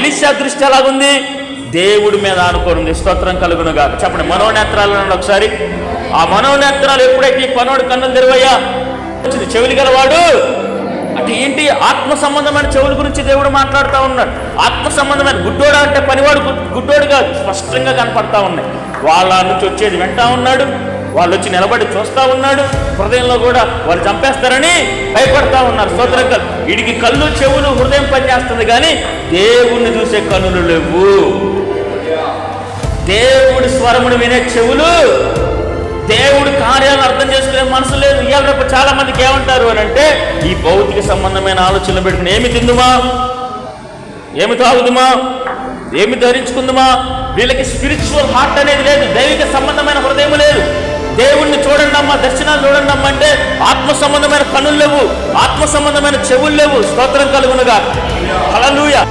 Elisha దృష్టి ఎలాగుంది? దేవుడి మీద ఆనుకోనుంది. స్తోత్రం కలుగునుగా చెప్పండి మనోనేత్రాలు ఒకసారి. ఆ మనోనేత్రాలు ఎప్పుడైతే ఈ పనోడు కన్నులు తెరవయ్యా వచ్చింది. చెవులు గలవాడు. అంటే ఏంటి? ఆత్మ సంబంధమైన చెవుల గురించి దేవుడు మాట్లాడుతూ ఉన్నాడు. ఆత్మ సంబంధమైన గుడ్డోడు అంటే పనివాడు గు- గుడ్డోడుగా స్పష్టంగా కనపడతా ఉన్నాయి. వాళ్ళ నుంచి వచ్చేది వింటా ఉన్నాడు. వాళ్ళు వచ్చి నిలబడి చూస్తా ఉన్నాడు. హృదయంలో కూడా వాళ్ళు చంపేస్తారని భయపడతా ఉన్నారు. స్తోత్రంగా వీడికి కళ్ళు చెవులు హృదయం పనిచేస్తుంది కానీ దేవుణ్ణి చూసే కన్నులు లేవు. దేవుడి స్వరమును వినే చెవులు దేవుడి కార్యాలను అర్థం చేసుకునే మనసు లేదు. ఇవాళ రేపు చాలా మందికి ఏమంటారు అని అంటే ఈ భౌతిక సంబంధమైన ఆలోచనలు పెట్టుకుని ఏమి తిందుమా? ఏమి తాగుదుమా? ఏమి ధరించుకుందుమా? వీళ్ళకి స్పిరిచువల్ హార్ట్ అనేది లేదు. దైవిక సంబంధమైన హృదయం లేదు. దేవుణ్ణి చూడండి అమ్మా దర్శనాలు చూడండి అమ్మా అంటే ఆత్మ సంబంధమైన కనులు లేవు ఆత్మ సంబంధమైన చెవులు లేవు. స్తోత్రం కలుగునుగా హల్లెలూయా.